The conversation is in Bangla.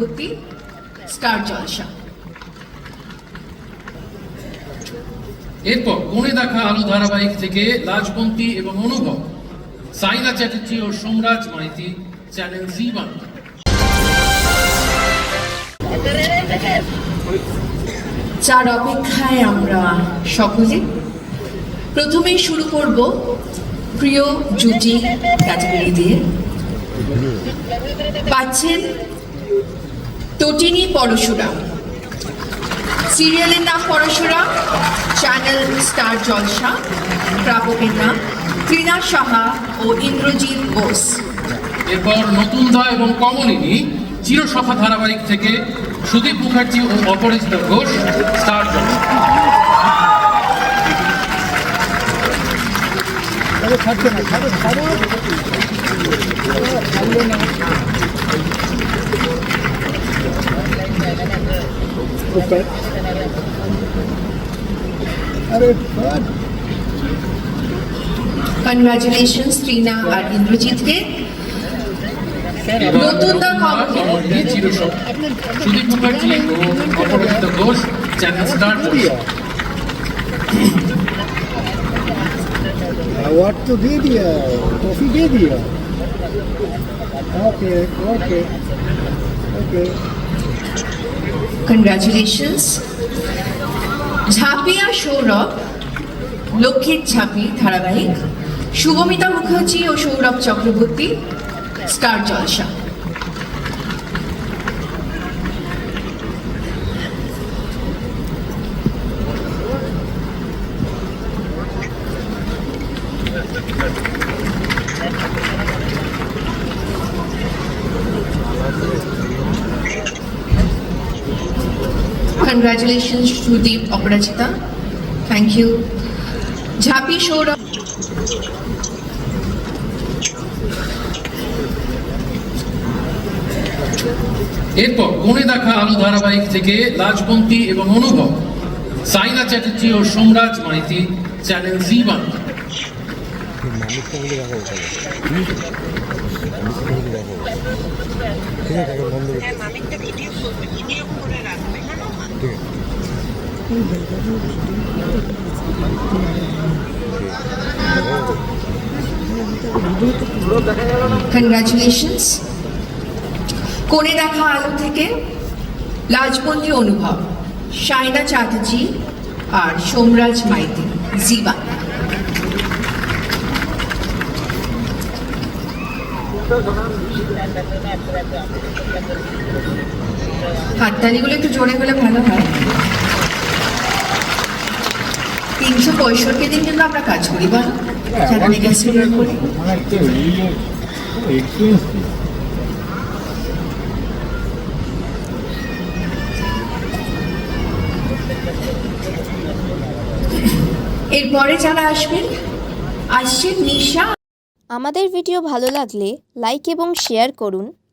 চক্রবর্তী স্টার জলসা। এরপর কোণে দেখা আলো ধারাবাহিক থেকে লাজবন্তী এবং অনুভব সাইনা চ্যাটার্জি ও সোমরাজ মাইতি চ্যানেল জি বাংলা। যার অপেক্ষায় আমরা সকলে প্রথমেই শুরু করব প্রিয় জুটি ক্যাটাগরি দিয়ে। পাচ্ছেন তটিনী পরশুরাম সিরিয়ালের নাম পরশুরাম চ্যানেল স্টার জলসা প্রাপকের নাম তৃণা সাহা ও ইন্দ্রজিৎ বোস। এরপর নতুনদা এবং কমলিনী চিরসখা ধারাবাহিক থেকে সুদীপ মুখার্জি ও অপরাজিতা ঘোষ স্টার জলসা। কোথায় আরে কনগ্রাচুলেশনস টিনা আর ইন্দ্রজিৎকে। নতুন দা সুদীপ মুখার্জি ও Aparajita Ghosh channel star award তো দিয়ে দিয়া ট্রফি দিয়ে দিয়া। ওকে ওকে ওকে কনগ্রাচুলেশনস ঝাঁপিয়া সৌরভ লক্ষ্মীর ঝাঁপি ধারাবাহিক শুভমিতা মুখার্জি ও Sourav Chakraborty Star Jalsha. Congratulations Sudip Aparajita thank you ঝাঁপি Sourav এরপর কোণে দেখা আলো ধারাবাহিক থেকে লাজবন্তী এবং অনুভব সাইনা চ্যাটার্জি ও Somraj Maiti channel Zee Bangla. Congratulations কোণে দেখা আলো থেকে লাজবন্দি অনুভব সাইনা চ্যাটার্জি আর সোমরাজ মাইতি জিবা হাততালিগুলো একটু জোরে হলে ভালো হয়। তিনশো পঁয়ষট্টি দিন কিন্তু আমরা কাজ করি সেখানে এরপরে যারা আসবেন আসছে নিশা। আমাদের ভিডিও ভালো লাগলে লাইক এবং শেয়ার করুন।